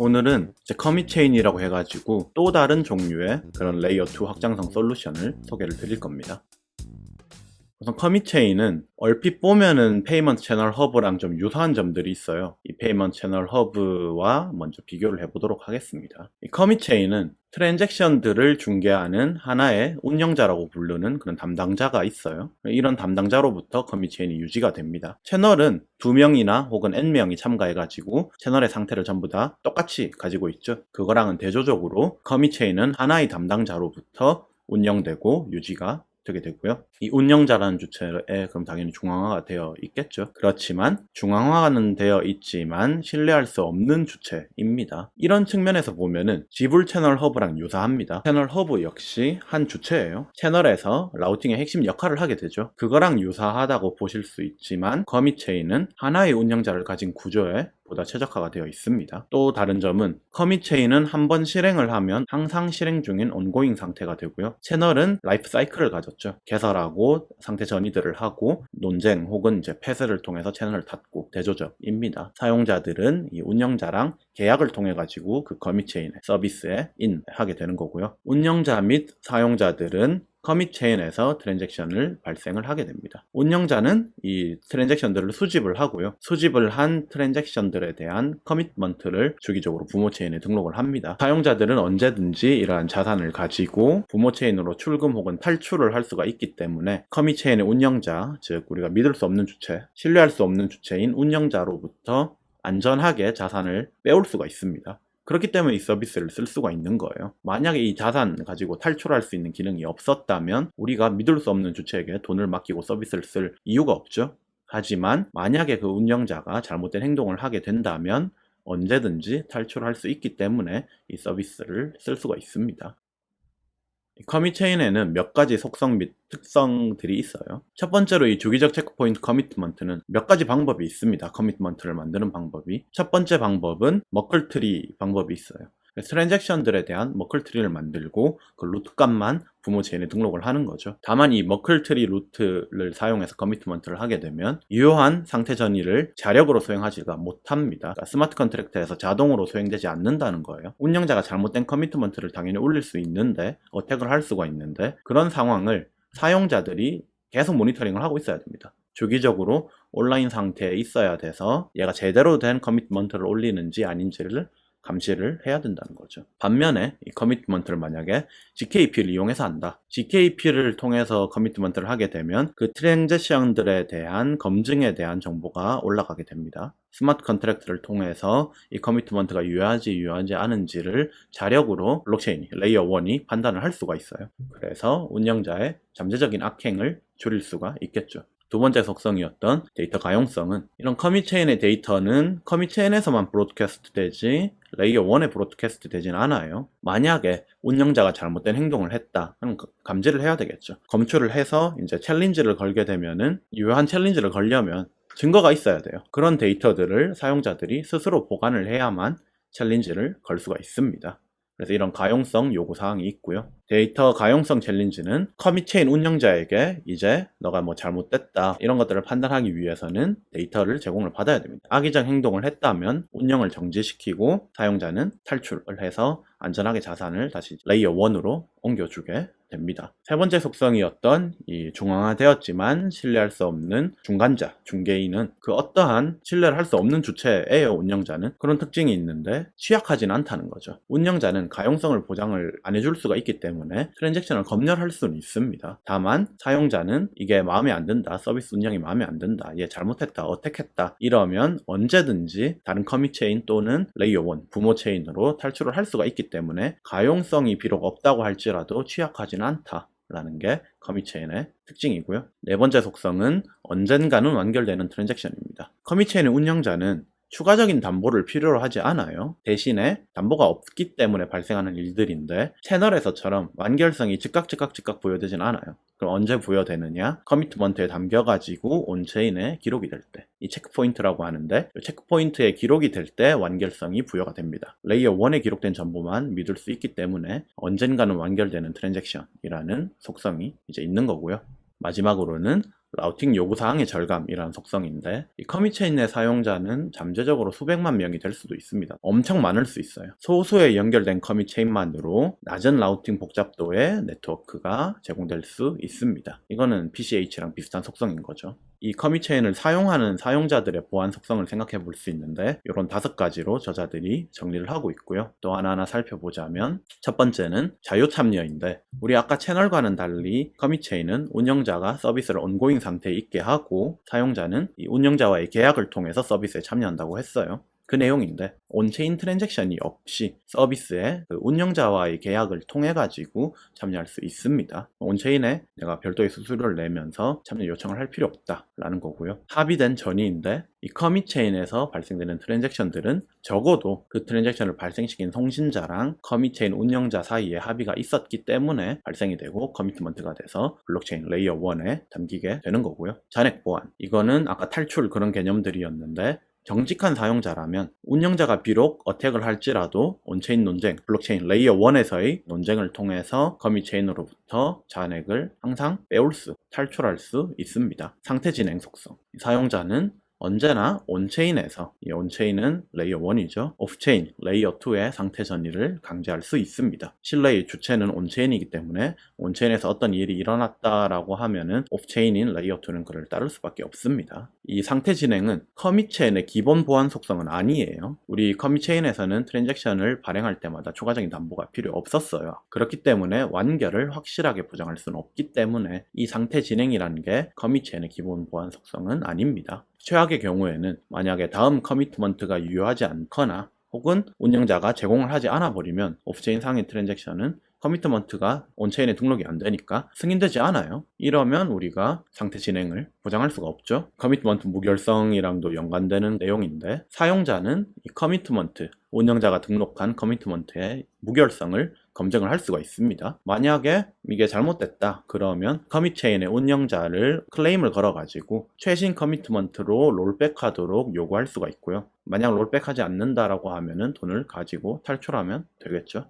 오늘은 이제 커밋 체인이라고 해가지고 또 다른 종류의 그런 레이어 2 확장성 솔루션을 소개를 드릴 겁니다. 우선 커밋 체인은 얼핏 보면은 페이먼트 채널 허브랑 좀 유사한 점들이 있어요. 이 페이먼트 채널 허브와 먼저 비교를 해보도록 하겠습니다. 이 커밋 체인은 트랜잭션들을 중개하는 하나의 운영자라고 부르는 그런 담당자가 있어요. 이런 담당자로부터 커밋 체인이 유지가 됩니다. 채널은 두 명이나 혹은 n 명이 참가해가지고 채널의 상태를 전부 다 똑같이 가지고 있죠. 그거랑은 대조적으로 커밋 체인은 하나의 담당자로부터 운영되고 유지가 되게 되고요. 이 운영자라는 주체에 그럼 당연히 중앙화가 되어 있겠죠. 그렇지만 중앙화는 되어 있지만 신뢰할 수 없는 주체입니다. 이런 측면에서 보면은 지불 채널 허브랑 유사합니다. 채널 허브 역시 한 주체예요. 채널에서 라우팅의 핵심 역할을 하게 되죠. 그거랑 유사하다고 보실 수 있지만 커밋 체인은 하나의 운영자를 가진 구조에 보다 최적화가 되어 있습니다. 또 다른 점은 커밋 체인은 한 번 실행을 하면 항상 실행 중인 온고잉 상태가 되고요. 채널은 라이프 사이클을 가졌죠. 개설하고 상태 전이들을 하고 논쟁 혹은 이제 폐쇄를 통해서 채널을 닫고 대조적입니다. 사용자들은 이 운영자랑 계약을 통해 가지고 그 커밋 체인의 서비스에 인하게 되는 거고요. 운영자 및 사용자들은 커밋 체인에서 트랜잭션을 발생을 하게 됩니다. 운영자는 이 트랜잭션들을 수집을 하고요. 수집을 한 트랜잭션들에 대한 커밋먼트를 주기적으로 부모 체인에 등록을 합니다. 사용자들은 언제든지 이러한 자산을 가지고 부모 체인으로 출금 혹은 탈출을 할 수가 있기 때문에 커밋 체인의 운영자, 즉 우리가 믿을 수 없는 주체, 신뢰할 수 없는 주체인 운영자로부터 안전하게 자산을 빼올 수가 있습니다. 그렇기 때문에 이 서비스를 쓸 수가 있는 거예요. 만약에 이 자산 가지고 탈출할 수 있는 기능이 없었다면 우리가 믿을 수 없는 주체에게 돈을 맡기고 서비스를 쓸 이유가 없죠. 하지만 만약에 그 운영자가 잘못된 행동을 하게 된다면 언제든지 탈출할 수 있기 때문에 이 서비스를 쓸 수가 있습니다. 커밋 체인에는 몇 가지 속성 및 특성들이 있어요. 첫 번째로 이 주기적 체크포인트 커미트먼트는 몇 가지 방법이 있습니다. 커미트먼트를 만드는 방법이. 첫 번째 방법은 머클트리 방법이 있어요. 트랜잭션들에 대한 머클트리를 만들고 그 루트 값만 부모 체인에 등록을 하는 거죠. 다만 이 머클트리 루트를 사용해서 커미트먼트를 하게 되면 유효한 상태 전이를 자력으로 수행하지가 못합니다. 그러니까 스마트 컨트랙트에서 자동으로 수행되지 않는다는 거예요. 운영자가 잘못된 커미트먼트를 당연히 올릴 수 있는데 어택을 할 수가 있는데 그런 상황을 사용자들이 계속 모니터링을 하고 있어야 됩니다. 주기적으로 온라인 상태에 있어야 돼서 얘가 제대로 된 커미트먼트를 올리는지 아닌지를 감시를 해야 된다는 거죠. 반면에 이 커미트먼트를 만약에 GKP를 이용해서 한다. GKP를 통해서 커미트먼트를 하게 되면 그 트랜잭션들에 대한 검증에 대한 정보가 올라가게 됩니다. 스마트 컨트랙트를 통해서 이 커미트먼트가 유효하지 유효하지 않은지를 자력으로 블록체인이 레이어 1이 판단을 할 수가 있어요. 그래서 운영자의 잠재적인 악행을 줄일 수가 있겠죠. 두 번째 속성이었던 데이터 가용성은 이런 커밋 체인의 데이터는 커밋 체인에서만 브로드캐스트 되지 레이어 1에 브로드캐스트 되진 않아요. 만약에 운영자가 잘못된 행동을 했다 하는 감지를 해야 되겠죠. 검출을 해서 이제 챌린지를 걸게 되면은 유효한 챌린지를 걸려면 증거가 있어야 돼요. 그런 데이터들을 사용자들이 스스로 보관을 해야만 챌린지를 걸 수가 있습니다. 그래서 이런 가용성 요구 사항이 있고요. 데이터 가용성 챌린지는 커밋 체인 운영자에게 이제 너가 뭐 잘못됐다 이런 것들을 판단하기 위해서는 데이터를 제공을 받아야 됩니다. 악의적 행동을 했다면 운영을 정지시키고 사용자는 탈출을 해서 안전하게 자산을 다시 레이어 1으로 옮겨주게 됩니다. 세 번째 속성이었던 이 중앙화되었지만 신뢰할 수 없는 중간자, 중개인은 그 어떠한 신뢰를 할 수 없는 주체예요, 운영자는. 그런 특징이 있는데 취약하진 않다는 거죠. 운영자는 가용성을 보장을 안 해줄 수가 있기 때문에 트랜잭션을 검열할 수는 있습니다. 다만 사용자는 이게 마음에 안 든다, 서비스 운영이 마음에 안 든다, 얘 잘못했다, 어택했다 이러면 언제든지 다른 커밋 체인 또는 레이어 1, 부모 체인으로 탈출을 할 수가 있기 때문에 가용성이 비록 없다고 할지라도 취약하진 않다라는 게 커밋 체인의 특징이고요. 네 번째 속성은 언젠가는 완결되는 트랜잭션입니다. 커밋 체인의 운영자는 추가적인 담보를 필요로 하지 않아요. 대신에 담보가 없기 때문에 발생하는 일들인데 채널에서처럼 완결성이 즉각 즉각 즉각 부여되진 않아요. 그럼 언제 부여되느냐? 커미트먼트에 담겨가지고 온체인에 기록이 될 때. 이 체크포인트라고 하는데 체크포인트에 기록이 될 때 완결성이 부여가 됩니다. 레이어 1에 기록된 정보만 믿을 수 있기 때문에 언젠가는 완결되는 트랜잭션이라는 속성이 이제 있는 거고요. 마지막으로는 라우팅 요구사항의 절감이라는 속성인데 이 커미체인 내 사용자는 잠재적으로 수백만 명이 될 수도 있습니다. 엄청 많을 수 있어요. 소수의 연결된 커미체인만으로 낮은 라우팅 복잡도의 네트워크가 제공될 수 있습니다. 이거는 PCH랑 비슷한 속성인 거죠. 이 커미체인을 사용하는 사용자들의 보안 속성을 생각해 볼 수 있는데 이런 다섯 가지로 저자들이 정리를 하고 있고요. 또 하나하나 살펴보자면 첫 번째는 자유 참여인데 우리 아까 채널과는 달리 커미체인은 운영자가 서비스를 온고잉 상태에 있게 하고 사용자는 이 운영자와의 계약을 통해서 서비스에 참여한다고 했어요. 그 내용인데 온체인 트랜잭션이 없이 서비스에 그 운영자와의 계약을 통해 가지고 참여할 수 있습니다. 온체인에 내가 별도의 수수료를 내면서 참여 요청을 할 필요 없다라는 거고요. 합의된 전이인데 이 커미체인에서 발생되는 트랜잭션들은 적어도 그 트랜잭션을 발생시킨 송신자랑 커미체인 운영자 사이에 합의가 있었기 때문에 발생이 되고 커미트먼트가 돼서 블록체인 레이어 1에 담기게 되는 거고요. 잔액 보안 이거는 아까 탈출 그런 개념들이었는데 정직한 사용자라면 운영자가 비록 어택을 할지라도 온체인 논쟁, 블록체인 레이어 1에서의 논쟁을 통해서 커미체인으로부터 잔액을 항상 빼올 수, 탈출할 수 있습니다. 상태 진행 속성. 사용자는 언제나 온체인에서 이 온체인은 레이어 1이죠. 오프체인 레이어 2의 상태 전이를 강제할 수 있습니다. 신뢰의 주체는 온체인이기 때문에 온체인에서 어떤 일이 일어났다라고 하면은 오프체인인 레이어 2는 그를 따를 수밖에 없습니다. 이 상태 진행은 커미체인의 기본 보안 속성은 아니에요. 우리 커미체인에서는 트랜잭션을 발행할 때마다 추가적인 담보가 필요 없었어요. 그렇기 때문에 완결을 확실하게 보장할 수는 없기 때문에 이 상태 진행이라는 게 커미체인의 기본 보안 속성은 아닙니다. 최악의 경우에는 만약에 다음 커미트먼트가 유효하지 않거나 혹은 운영자가 제공을 하지 않아 버리면 오프체인 상의 트랜잭션은 커미트먼트가 온체인에 등록이 안 되니까 승인되지 않아요. 이러면 우리가 상태 진행을 보장할 수가 없죠. 커미트먼트 무결성이랑도 연관되는 내용인데 사용자는 이 커미트먼트 운영자가 등록한 커미트먼트의 무결성을 검증을 할 수가 있습니다. 만약에 이게 잘못됐다 그러면 커밋 체인의 운영자를 클레임을 걸어가지고 최신 커미트먼트로 롤백하도록 요구할 수가 있고요. 만약 롤백하지 않는다라고 하면은 돈을 가지고 탈출하면 되겠죠.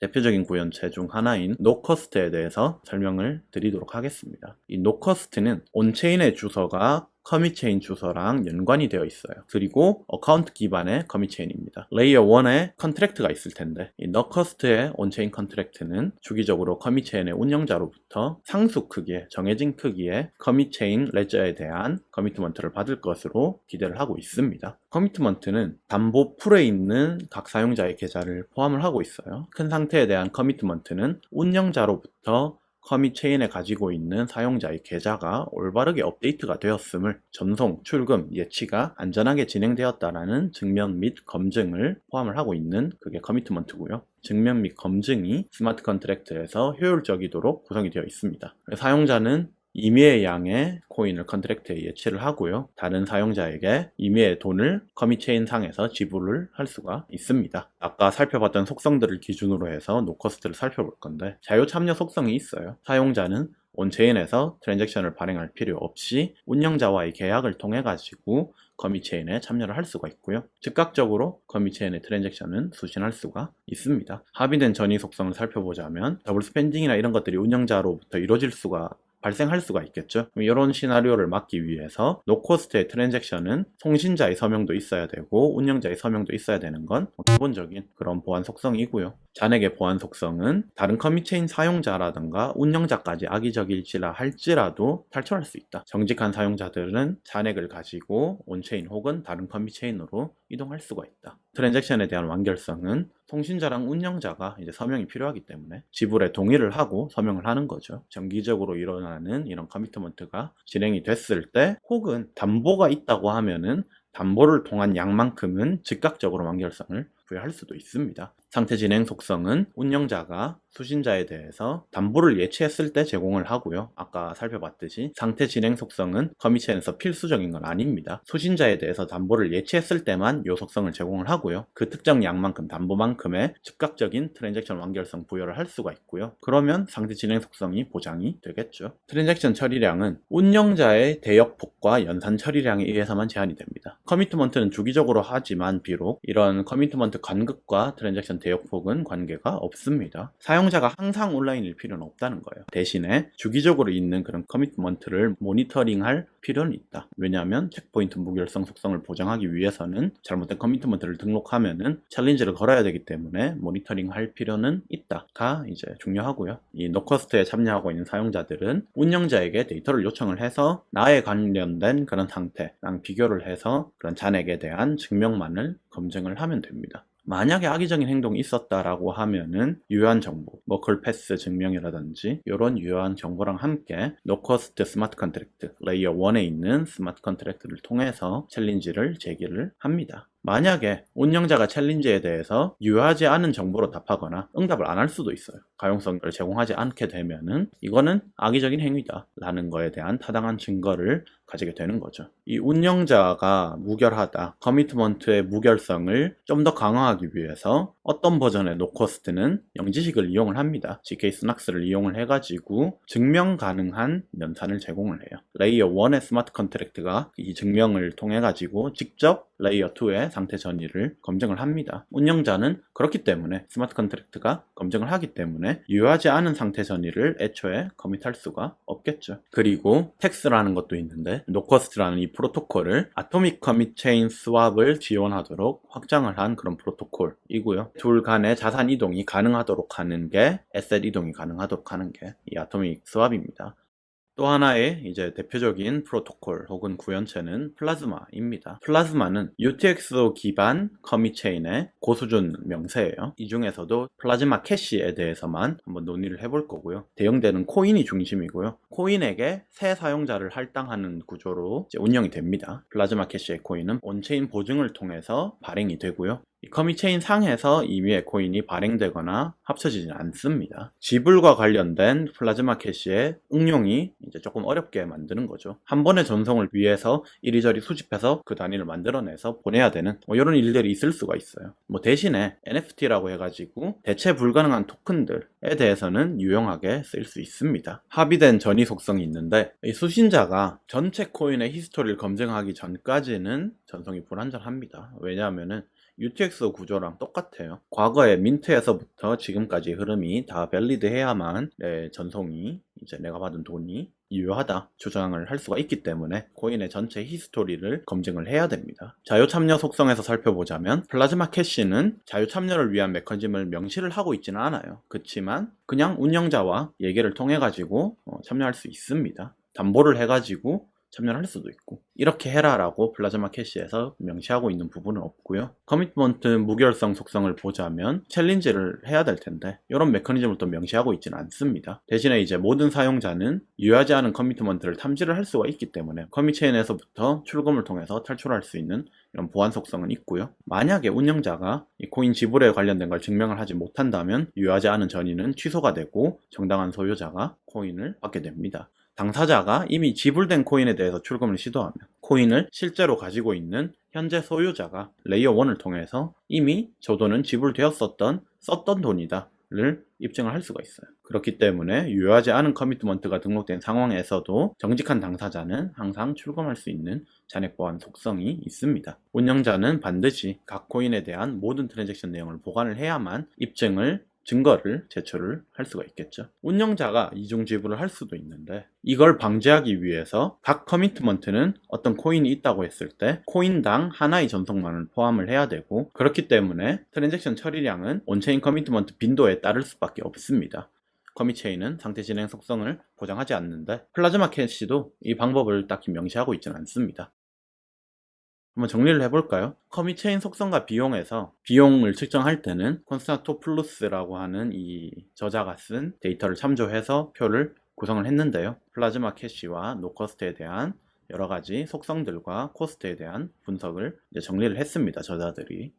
대표적인 구현체 중 하나인 노커스트에 대해서 설명을 드리도록 하겠습니다. 이 노커스트는 온체인의 주소가 커미체인 주소랑 연관이 되어 있어요. 그리고 어카운트 기반의 커미체인입니다. 레이어 1에 컨트랙트가 있을 텐데 이 너커스트의 온체인 컨트랙트는 주기적으로 커미체인의 운영자로부터 상수 크기의 정해진 크기의 커미체인 레저에 대한 커미트먼트를 받을 것으로 기대를 하고 있습니다. 커미트먼트는 담보 풀에 있는 각 사용자의 계좌를 포함을 하고 있어요. 큰 상태에 대한 커미트먼트는 운영자로부터 커밋 체인에 가지고 있는 사용자의 계좌가 올바르게 업데이트가 되었음을 전송, 출금, 예치가 안전하게 진행되었다라는 증명 및 검증을 포함을 하고 있는 그게 커미트먼트고요. 증명 및 검증이 스마트 컨트랙트에서 효율적이도록 구성이 되어 있습니다. 사용자는 임의의 양의 코인을 컨트랙트에 예치를 하고요. 다른 사용자에게 임의의 돈을 커미체인 상에서 지불을 할 수가 있습니다. 아까 살펴봤던 속성들을 기준으로 해서 노커스트를 살펴볼 건데 자유 참여 속성이 있어요. 사용자는 온체인에서 트랜잭션을 발행할 필요 없이 운영자와의 계약을 통해 가지고 커미체인에 참여를 할 수가 있고요. 즉각적으로 커미체인의 트랜잭션은 수신할 수가 있습니다. 합의된 전이 속성을 살펴보자면 더블 스펜딩이나 이런 것들이 운영자로부터 이루어질 수가 발생할 수가 있겠죠. 이런 시나리오를 막기 위해서 노코스트의 트랜잭션은 송신자의 서명도 있어야 되고 운영자의 서명도 있어야 되는 건 기본적인 그런 보안 속성이고요. 잔액의 보안 속성은 다른 커미체인 사용자라든가 운영자까지 악의적일지라 할지라도 탈출할 수 있다. 정직한 사용자들은 잔액을 가지고 온체인 혹은 다른 커미체인으로 이동할 수가 있다. 트랜잭션에 대한 완결성은 통신자랑 운영자가 이제 서명이 필요하기 때문에 지불에 동의를 하고 서명을 하는 거죠. 정기적으로 일어나는 이런 커미트먼트가 진행이 됐을 때 혹은 담보가 있다고 하면은 담보를 통한 양만큼은 즉각적으로 완결성을 부여할 수도 있습니다. 상태 진행 속성은 운영자가 수신자에 대해서 담보를 예치했을 때 제공을 하고요. 아까 살펴봤듯이 상태 진행 속성은 커미체에서 필수적인 건 아닙니다. 수신자에 대해서 담보를 예치했을 때만 요 속성을 제공을 하고요. 그 특정 양만큼 담보만큼의 즉각적인 트랜잭션 완결성 부여를 할 수가 있고요. 그러면 상태 진행 속성이 보장이 되겠죠. 트랜잭션 처리량은 운영자의 대역폭과 연산 처리량에 의해서만 제한이 됩니다. 커미트먼트는 주기적으로 하지만 비록 이런 커미트먼트 간극과 트랜잭션 대역폭은 관계가 없습니다. 사용자가 항상 온라인일 필요는 없다는 거예요. 대신에 주기적으로 있는 그런 커미트먼트를 모니터링할 필요는 있다. 왜냐하면 체크포인트 무결성 속성을 보장하기 위해서는 잘못된 커미트먼트를 등록하면은 챌린지를 걸어야 되기 때문에 모니터링할 필요는 있다가 이제 중요하고요. 이 노커스트에 참여하고 있는 사용자들은 운영자에게 데이터를 요청을 해서 나에 관련된 그런 상태랑 비교를 해서 그런 잔액에 대한 증명만을 검증을 하면 됩니다. 만약에 악의적인 행동이 있었다라고 하면은 유효한 정보, 머클 패스 증명이라든지 이런 유효한 정보랑 함께 노커스트 스마트 컨트랙트 레이어 1에 있는 스마트 컨트랙트를 통해서 챌린지를 제기를 합니다. 만약에 운영자가 챌린지에 대해서 유효하지 않은 정보로 답하거나 응답을 안 할 수도 있어요. 가용성을 제공하지 않게 되면은 이거는 악의적인 행위다 라는 거에 대한 타당한 증거를 가지게 되는 거죠. 이 운영자가 무결하다, 커미트먼트의 무결성을 좀 더 강화하기 위해서 어떤 버전의 노코스트는 영지식을 이용을 합니다. GK 스낙스를 이용을 해가지고 증명 가능한 연산을 제공을 해요. 레이어 1의 스마트 컨트랙트가 이 증명을 통해 가지고 직접 레이어 2의 상태 전이를 검증을 합니다. 운영자는 그렇기 때문에 스마트 컨트랙트가 검증을 하기 때문에 유효하지 않은 상태 전이를 애초에 커밋할 수가 없겠죠. 그리고 텍스라는 것도 있는데 노코스트라는 이 프로토콜을 아토믹 커밋 체인 스왑을 지원하도록 확장을 한 그런 프로토콜이고요. 둘 간의 자산 이동이 가능하도록 하는 게 에셋 이동이 가능하도록 하는 게 이 아토믹 스왑입니다. 또 하나의 이제 대표적인 프로토콜 혹은 구현체는 플라즈마입니다. 플라즈마는 UTXO 기반 커밋 체인의 고수준 명세예요. 이 중에서도 플라즈마 캐시에 대해서만 한번 논의를 해볼 거고요. 대응되는 코인이 중심이고요. 코인에게 새 사용자를 할당하는 구조로 운영이 됩니다. 플라즈마 캐시의 코인은 온체인 보증을 통해서 발행이 되고요. 이 커미체인 상에서 이미의 코인이 발행되거나 합쳐지지 않습니다. 지불과 관련된 플라즈마 캐시의 응용이 이제 조금 어렵게 만드는 거죠. 한 번의 전송을 위해서 이리저리 수집해서 그 단위를 만들어내서 보내야 되는 뭐 이런 일들이 있을 수가 있어요. 뭐 대신에 NFT라고 해가지고 대체 불가능한 토큰들에 대해서는 유용하게 쓸 수 있습니다. 합의된 전이 속성이 있는데 이 수신자가 전체 코인의 히스토리를 검증하기 전까지는 전송이 불안전합니다. 왜냐하면은 UTX 구조랑 똑같아요. 과거에 민트에서부터 지금까지 흐름이 다 밸리드해야만 내 전송이 이제 내가 받은 돈이 유효하다 주장을 할 수가 있기 때문에 코인의 전체 히스토리를 검증을 해야 됩니다. 자유 참여 속성에서 살펴보자면 플라즈마 캐시는 자유 참여를 위한 메커니즘을 명시를 하고 있지는 않아요. 그렇지만 그냥 운영자와 얘기를 통해 가지고 어, 참여할 수 있습니다. 담보를 해가지고 참여를 할 수도 있고 이렇게 해라라고 플라즈마 캐시에서 명시하고 있는 부분은 없고요. 커미트먼트 무결성 속성을 보자면 챌린지를 해야 될 텐데 이런 메커니즘을 또 명시하고 있지는 않습니다. 대신에 이제 모든 사용자는 유효하지 않은 커미트먼트를 탐지를 할 수가 있기 때문에 커미체인에서부터 출금을 통해서 탈출할 수 있는 이런 보안 속성은 있고요. 만약에 운영자가 이 코인 지불에 관련된 걸 증명을 하지 못한다면 유효하지 않은 전이는 취소가 되고 정당한 소유자가 코인을 받게 됩니다. 당사자가 이미 지불된 코인에 대해서 출금을 시도하면 코인을 실제로 가지고 있는 현재 소유자가 레이어 1을 통해서 이미 저 돈은 지불되었었던 썼던 돈이다 를 입증을 할 수가 있어요. 그렇기 때문에 유효하지 않은 커미트먼트가 등록된 상황에서도 정직한 당사자는 항상 출금할 수 있는 잔액 보안 속성이 있습니다. 운영자는 반드시 각 코인에 대한 모든 트랜잭션 내용을 보관을 해야만 입증을 증거를 제출을 할 수가 있겠죠. 운영자가 이중 지불을 할 수도 있는데 이걸 방지하기 위해서 각 커미트먼트는 어떤 코인이 있다고 했을 때 코인당 하나의 전송만을 포함을 해야 되고 그렇기 때문에 트랜잭션 처리량은 온체인 커미트먼트 빈도에 따를 수밖에 없습니다. 커미체인은 상태 진행 속성을 보장하지 않는데 플라즈마 캐시도 이 방법을 딱히 명시하고 있지는 않습니다. 한번 정리를 해볼까요? 커미체인 속성과 비용에서 비용을 측정할 때는 콘스탄토플루스라고 하는 이 저자가 쓴 데이터를 참조해서 표를 구성을 했는데요. 플라즈마 캐시와 노커스트에 대한 여러 가지 속성들과 코스트에 대한 분석을 정리를 했습니다. 저자들이.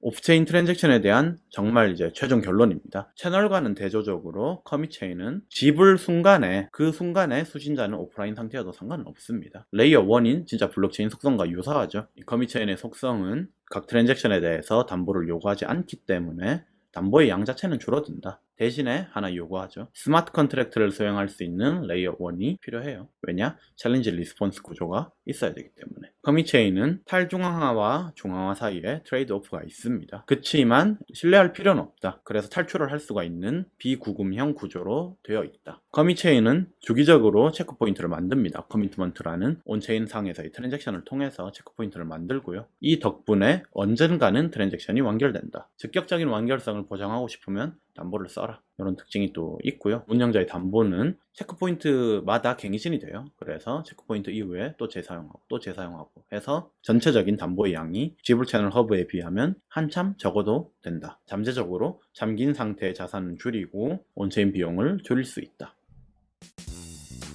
오프체인 트랜잭션에 대한 정말 이제 최종 결론입니다. 채널과는 대조적으로 커미체인은 지불 순간에 그 순간에 수신자는 오프라인 상태여도 상관은 없습니다. 레이어 1인 진짜 블록체인 속성과 유사하죠. 이 커미체인의 속성은 각 트랜잭션에 대해서 담보를 요구하지 않기 때문에 담보의 양 자체는 줄어든다. 대신에 하나 요구하죠. 스마트 컨트랙트를 수행할 수 있는 레이어 1이 필요해요. 왜냐? 챌린지 리스폰스 구조가 있어야 되기 때문에. 커밋 체인은 탈중앙화와 중앙화 사이에 트레이드 오프가 있습니다. 그치만 신뢰할 필요는 없다. 그래서 탈출을 할 수가 있는 비구금형 구조로 되어 있다. 커밋 체인은 주기적으로 체크 포인트를 만듭니다. 커미트먼트라는 온체인 상에서의 트랜잭션을 통해서 체크 포인트를 만들고요. 이 덕분에 언젠가는 트랜잭션이 완결된다. 즉격적인 완결성을 보장하고 싶으면 담보를 써라. 이런 특징이 또 있고요. 운영자의 담보는 체크포인트마다 갱신이 돼요. 그래서 체크포인트 이후에 또 재사용하고 또 재사용하고 해서 전체적인 담보의 양이 지불 채널 허브에 비하면 한참 적어도 된다. 잠재적으로 잠긴 상태의 자산을 줄이고 온체인 비용을 줄일 수 있다.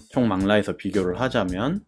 총 망라에서 비교를 하자면